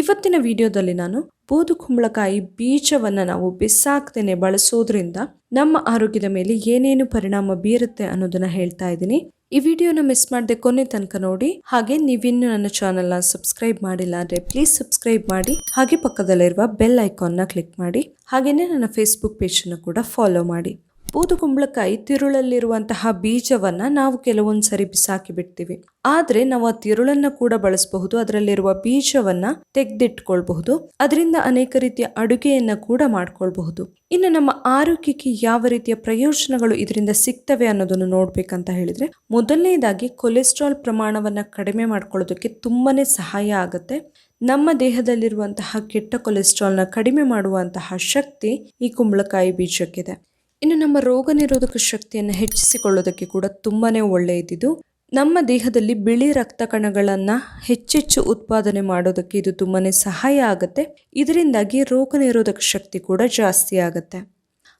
ಇವತ್ತಿನ ವಿಡಿಯೋದಲ್ಲಿ ನಾನು ಬೂದು ಕುಂಬಳಕಾಯಿ ಬೀಜವನ್ನ ನಾವು ಬಿಸಾಕ್ದೇನೆ ಬಳಸೋದ್ರಿಂದ ನಮ್ಮ ಆರೋಗ್ಯದ ಮೇಲೆ ಏನೇನು ಪರಿಣಾಮ ಬೀರುತ್ತೆ ಅನ್ನೋದನ್ನ ಹೇಳ್ತಾ ಇದ್ದೀನಿ. ಈ ವಿಡಿಯೋನ ಮಿಸ್ ಮಾಡದೆ ಕೊನೆ ತನಕ ನೋಡಿ. ಹಾಗೆ ನೀವಿನ್ನು ನನ್ನ ಚಾನೆಲ್ನ ಸಬ್ಸ್ಕ್ರೈಬ್ ಮಾಡಿಲ್ಲ ಅಂದ್ರೆ ಪ್ಲೀಸ್ ಸಬ್ಸ್ಕ್ರೈಬ್ ಮಾಡಿ. ಹಾಗೆ ಪಕ್ಕದಲ್ಲಿರುವ ಬೆಲ್ ಐಕಾನ್ನ ಕ್ಲಿಕ್ ಮಾಡಿ. ಹಾಗೆಯೇ ನನ್ನ ಫೇಸ್ಬುಕ್ ಪೇಜನ್ನು ಕೂಡ ಫಾಲೋ ಮಾಡಿ. ಬೂದು ಕುಂಬಳಕಾಯಿ ತಿರುಳಲ್ಲಿರುವಂತಹ ಬೀಜವನ್ನ ನಾವು ಕೆಲವೊಂದು ಸರಿ ಬಿಸಾಕಿ ಬಿಡ್ತೀವಿ. ಆದ್ರೆ ನಾವು ಆ ತಿರುಳನ್ನ ಕೂಡ ಬಳಸಬಹುದು. ಅದರಲ್ಲಿರುವ ಬೀಜವನ್ನ ತೆಗೆದಿಟ್ಕೊಳ್ಬಹುದು. ಅದರಿಂದ ಅನೇಕ ರೀತಿಯ ಅಡುಗೆಯನ್ನ ಕೂಡ ಮಾಡ್ಕೊಳ್ಬಹುದು. ಇನ್ನು ನಮ್ಮ ಆರೋಗ್ಯಕ್ಕೆ ಯಾವ ರೀತಿಯ ಪ್ರಯೋಜನಗಳು ಇದರಿಂದ ಸಿಗ್ತವೆ ಅನ್ನೋದನ್ನು ನೋಡ್ಬೇಕಂತ ಹೇಳಿದ್ರೆ, ಮೊದಲನೇದಾಗಿ ಕೊಲೆಸ್ಟ್ರಾಲ್ ಪ್ರಮಾಣವನ್ನ ಕಡಿಮೆ ಮಾಡ್ಕೊಳ್ಳೋದಕ್ಕೆ ತುಂಬಾನೇ ಸಹಾಯ ಆಗುತ್ತೆ. ನಮ್ಮ ದೇಹದಲ್ಲಿರುವಂತಹ ಕೆಟ್ಟ ಕೊಲೆಸ್ಟ್ರಾಲ್ನ ಕಡಿಮೆ ಮಾಡುವಂತಹ ಶಕ್ತಿ ಈ ಕುಂಬಳಕಾಯಿ ಬೀಜಕ್ಕಿದೆ. ಇನ್ನು ನಮ್ಮ ರೋಗ ನಿರೋಧಕ ಶಕ್ತಿಯನ್ನು ಹೆಚ್ಚಿಸಿಕೊಳ್ಳೋದಕ್ಕೆ ಕೂಡ ತುಂಬಾ ಒಳ್ಳೆಯದಿದು ನಮ್ಮ ದೇಹದಲ್ಲಿ ಬಿಳಿ ರಕ್ತ ಕಣಗಳನ್ನು ಹೆಚ್ಚೆಚ್ಚು ಉತ್ಪಾದನೆ ಮಾಡೋದಕ್ಕೆ ಇದು ತುಂಬಾ ಸಹಾಯ ಆಗುತ್ತೆ. ಇದರಿಂದಾಗಿ ರೋಗ ನಿರೋಧಕ ಶಕ್ತಿ ಕೂಡ ಜಾಸ್ತಿ ಆಗುತ್ತೆ.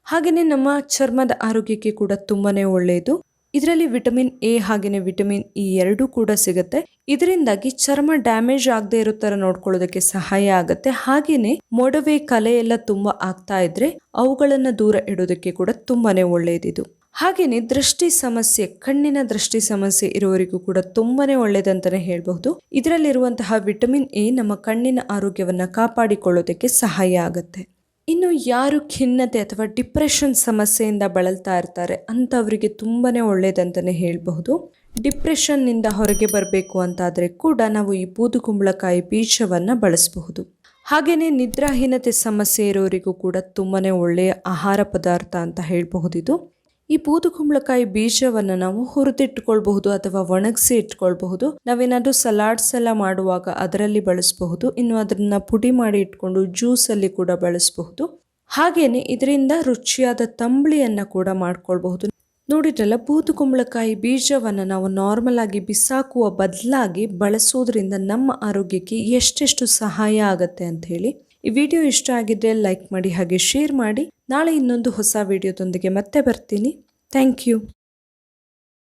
ಹಾಗೆಯೇ ನಮ್ಮ ಚರ್ಮದ ಆರೋಗ್ಯಕ್ಕೆ ಕೂಡ ತುಂಬಾ ಒಳ್ಳೆಯದು ಇದರಲ್ಲಿ ವಿಟಮಿನ್ ಎ ಹಾಗೆಯೇ ವಿಟಮಿನ್ ಇ ಎರಡೂ ಕೂಡ ಸಿಗುತ್ತೆ. ಇದರಿಂದಾಗಿ ಚರ್ಮ ಡ್ಯಾಮೇಜ್ ಆಗದೆ ಇರೋ ತರ ನೋಡ್ಕೊಳ್ಳೋದಕ್ಕೆ ಸಹಾಯ ಆಗುತ್ತೆ. ಹಾಗೇನೆ ಮೊಡವೆ, ಕಲೆ ಎಲ್ಲ ತುಂಬಾ ಆಗ್ತಾ ಇದ್ರೆ ಅವುಗಳನ್ನ ದೂರ ಇಡೋದಕ್ಕೆ ಕೂಡ ತುಂಬಾನೇ ಒಳ್ಳೆಯದಿದು ಹಾಗೇನೆ ದೃಷ್ಟಿ ಸಮಸ್ಯೆ, ಕಣ್ಣಿನ ದೃಷ್ಟಿ ಸಮಸ್ಯೆ ಇರುವವರಿಗೂ ಕೂಡ ತುಂಬಾನೇ ಒಳ್ಳೇದಂತಾನೆ ಹೇಳಬಹುದು. ಇದರಲ್ಲಿರುವಂತಹ ವಿಟಮಿನ್ ಎ ನಮ್ಮ ಕಣ್ಣಿನ ಆರೋಗ್ಯವನ್ನ ಕಾಪಾಡಿಕೊಳ್ಳೋದಕ್ಕೆ ಸಹಾಯ ಆಗುತ್ತೆ. ಇನ್ನು ಯಾರು ಖಿನ್ನತೆ ಅಥವಾ ಡಿಪ್ರೆಷನ್ ಸಮಸ್ಯೆಯಿಂದ ಬಳಲ್ತಾ ಇರ್ತಾರೆ ಅಂಥವರಿಗೆ ತುಂಬಾ ಒಳ್ಳೆಯದಂತಲೇ ಹೇಳಬಹುದು. ಡಿಪ್ರೆಷನ್ನಿಂದ ಹೊರಗೆ ಬರಬೇಕು ಅಂತಾದರೆ ಕೂಡ ನಾವು ಈ ಬೂದು ಕುಂಬಳಕಾಯಿ ಬೀಜವನ್ನು ಬಳಸಬಹುದು. ಹಾಗೆಯೇ ನಿದ್ರಾಹೀನತೆ ಸಮಸ್ಯೆ ಇರೋರಿಗೂ ಕೂಡ ತುಂಬಾ ಒಳ್ಳೆಯ ಆಹಾರ ಪದಾರ್ಥ ಅಂತ ಹೇಳಬಹುದಿದು ಈ ಬೂದು ಕುಂಬಳಕಾಯಿ ಬೀಜವನ್ನು ನಾವು ಹುರಿದಿಟ್ಕೊಳ್ಬಹುದು ಅಥವಾ ಒಣಗಿಸಿ ಇಟ್ಕೊಳ್ಬಹುದು ನಾವೇನಾದರೂ ಸಲಾಡ್ಸ್ ಎಲ್ಲ ಮಾಡುವಾಗ ಅದರಲ್ಲಿ ಬಳಸಬಹುದು. ಇನ್ನು ಅದನ್ನ ಪುಡಿ ಮಾಡಿ ಇಟ್ಕೊಂಡು ಜ್ಯೂಸಲ್ಲಿ ಕೂಡ ಬಳಸಬಹುದು. ಹಾಗೇನೆ ಇದರಿಂದ ರುಚಿಯಾದ ತಂಬಳಿಯನ್ನ ಕೂಡ ಮಾಡ್ಕೊಳ್ಬಹುದು. ನೋಡಿದ್ರಲ್ಲ ಬೂದು ಕುಂಬಳಕಾಯಿ ಬೀಜವನ್ನು ನಾವು ನಾರ್ಮಲ್ ಆಗಿ ಬಿಸಾಕುವ ಬದಲಾಗಿ ಬಳಸೋದ್ರಿಂದ ನಮ್ಮ ಆರೋಗ್ಯಕ್ಕೆ ಎಷ್ಟೆಷ್ಟು ಸಹಾಯ ಆಗತ್ತೆ ಅಂತ ಹೇಳಿ. ಈ ವಿಡಿಯೋ ಇಷ್ಟ ಆಗಿದ್ರೆ ಲೈಕ್ ಮಾಡಿ ಹಾಗೆ ಶೇರ್ ಮಾಡಿ. ನಾಳೆ ಇನ್ನೊಂದು ಹೊಸ ವಿಡಿಯೋದೊಂದಿಗೆ ಮತ್ತೆ ಬರ್ತೀನಿ. Thank you